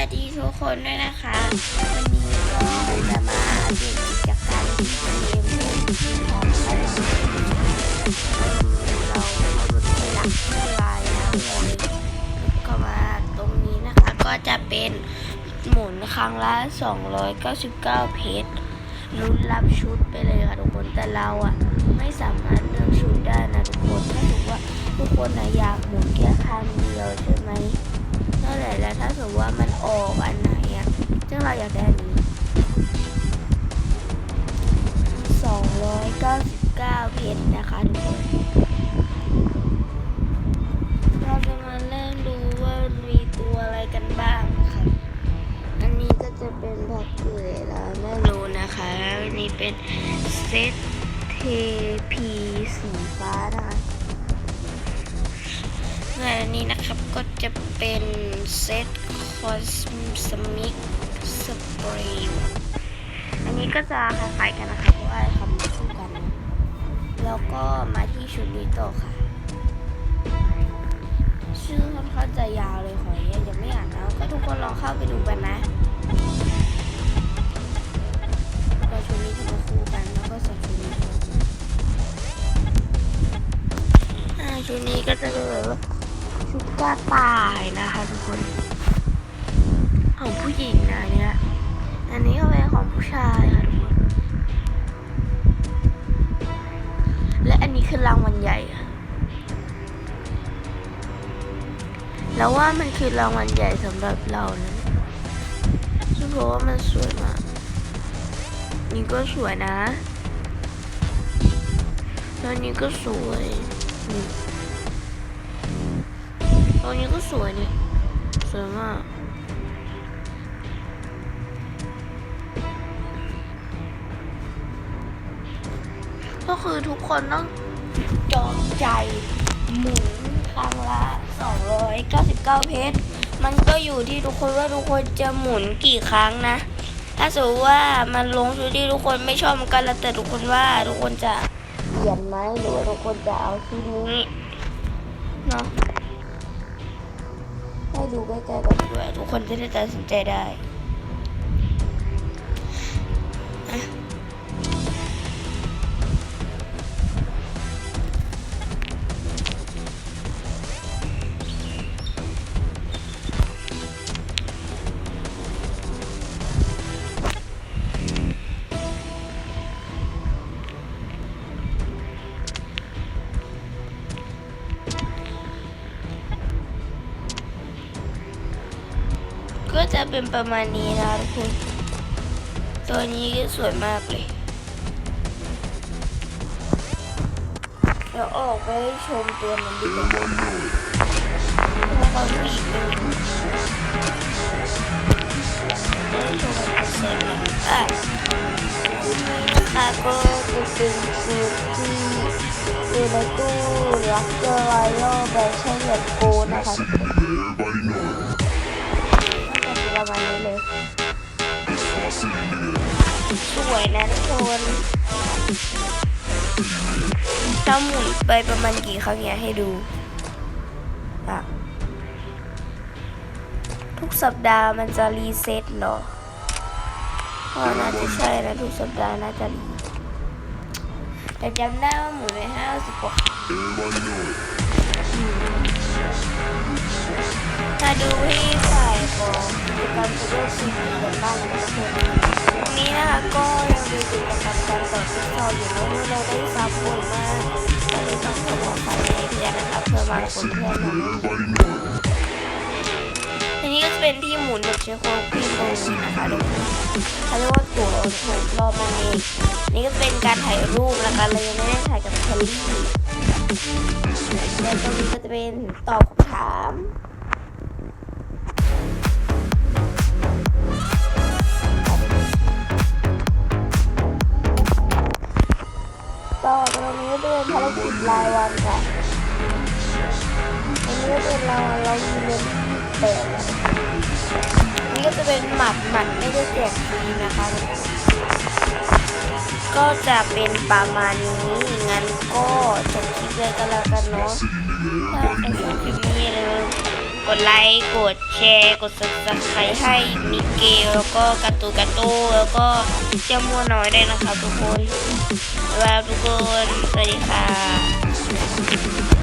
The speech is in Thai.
วัสดีทุกคนด้วยนะคะ วันนี้ก็จะมาเดตกิจกรรมที่เกมเล่ของเขาเรามาดูที่หลักที่ลายแล้วเลยก็มาตรงนี้นะคะ ก็จะเป็นหมุนครั้งละ 299 เพชรลุ้นรับชุดไปเลยค่ะทุกคนแต่เราอะไม่สามารถเลือกชุดได้นะทุกคนถ้าถือว่าทุกคนนะอยากหมุนแค่ครั้งเดียวใช่ไหม แหละแล้วถ้าสมมติว่ามันออกอันไหนอะซึ่งเราอยากได้อันนี้299เพชรนะคะทุกคนเราจะมาเริ่มดูว่ามีตัวอะไรกันบ้างค่ะอันนี้ก็จะเป็นแพ็กเกจแล้วไม่รู้นะคะแล้วอันนี้เป็นเซตเทพีสีฟ้านะคะ และนี้นะครับก็จะเป็นเซตคอสสมิกสปรีมอันนี้ก็จะคล้ายๆกันนะคะเพราะว่าทำคู่กัน แล้วก็มาที่ชุดนี้ต่อค่ะ ชื่อค่อนข้างจะยาวเลยขออย่ายังไม่อ่านนะก็ทุกคนลองเข้าไปดูกันนะ ชุดกระตายนะคะทุกคน ของผู้หญิงนะเนี่ยอันนี้ก็เป็นของผู้ชายค่ะทุกคน และอันนี้คือรางวัลใหญ่ค่ะแล้วว่ามันคือรางวัลใหญ่สำหรับเรานะซึ่งเพราะว่ามันสวยมาก นี่ก็สวยนะ แล้วนี่ก็สวยนี่ ตัวนี้ก็สวยนี่สวยมากก็คือทุกคนต้องจองใจหมุนครั้งละ 299 เพชร มันก็อยู่ที่ทุกคนว่าทุกคนจะหมุนกี่ครั้งนะ ถ้าสมมติว่ามันลงชุดที่ทุกคนไม่ชอบมันก็แล้วแต่ทุกคนว่าทุกคนจะเปลี่ยนไหมหรือว่าทุกคนจะเอาชุดนี้เนาะ ดูใกล้ๆกันด้วยทุกคนจะได้ตัดสินใจได้ จะเป็นประมาณนี้นะทุกคน ตัวนี้สวยมากเลยเดี๋ยวออกไปชมตัวนั้นดีกว่าแล้วก็ผู้หญิดอะทีนี้นะก็เป็นสูตรที่อยู่ในตู้ล็อกเกอไวโรแบรนด์เช่นแบบโกนะคะ ประมาณนี้เลย สวยนะทุกคนถ้าหมุนไปประมาณกี่ครั้งเนี่ยให้ดูอะทุกสัปดาห์มันจะรีเซ็ตเหรอก็น่าจะใช่นะทุกสัปดาห์น่าจะรีแต่จำได้ว่าหมุนไปห้า กิจกรรมซูเปอร์ซีดีกันบ้างนะทุกคนวันนี้นะคะก็ยังมีกิจกรรมการต่อจิ๊กซอว์อยู่เมื่อเราได้ซับบ่อยมากก็เลยต้องขอบอกไปในเพื่อนนะคะเพื่อมาคนเพื่อนเราทีนี้ก็จะเป็นที่หมุนแบบใช้ความคลื่นตรงนี้นะคะทุกคนเขาเรียกว่าตัวถูกรอบมันเองนี่ก็เป็นการถ่ายรูปนะคะเรายังไม่ได้ถ่ายกับแคลลี่และตรงนี้ก็จะเป็นตอบคำถาม รายวันค่ะอันนี้ก็เป็นรางวัลเรามีเงินแปดนี่ก็จะเป็นหมัดหมัดไม่ได้แจกฟรีนะคะ ก็จะเป็นประมาณนี้งั้นก็จบคลิปเลยก็แล้วกันเนาะถ้าใครชอบคลิปนี้เลยกดไลค์กดแชร์กด subscribe ให้มิเกลแล้วก็การ์ตูการ์ตูแล้วก็เจ้ามัวน้อยได้นะครับทุกคนบ๊ายบายทุกคน สวัสดีค่ะ Thank you.